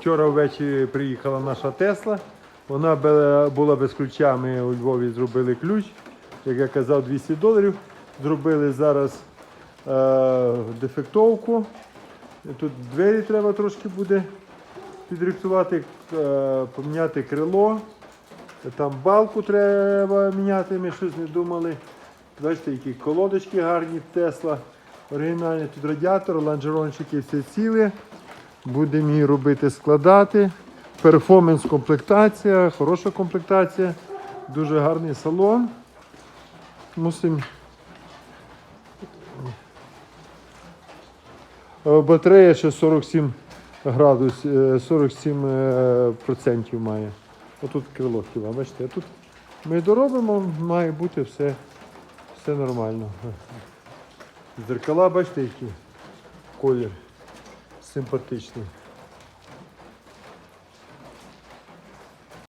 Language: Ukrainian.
Вчора ввечері приїхала наша Тесла. Вона була без ключа. Ми у Львові зробили ключ. Як я казав, 200 доларів. Зробили зараз е, дефектовку. Тут двері треба трошки буде підрихтувати, е, поміняти крило. Там балку треба міняти, ми щось не думали. Бачите, які колодочки гарні, Тесла. Оригінальні тут радіатор, ланжерончики всі цілі. Будемо її робити, складати. Перформанс комплектація, хороша комплектація, дуже гарний салон. Мусимо. Е, Батарея ще 47 градусів, 47 е, процентів має. Отут крило хіба, бачите, тут ми доробимо, має бути все, все нормально. Зеркала, бачите, які колір симпатичний.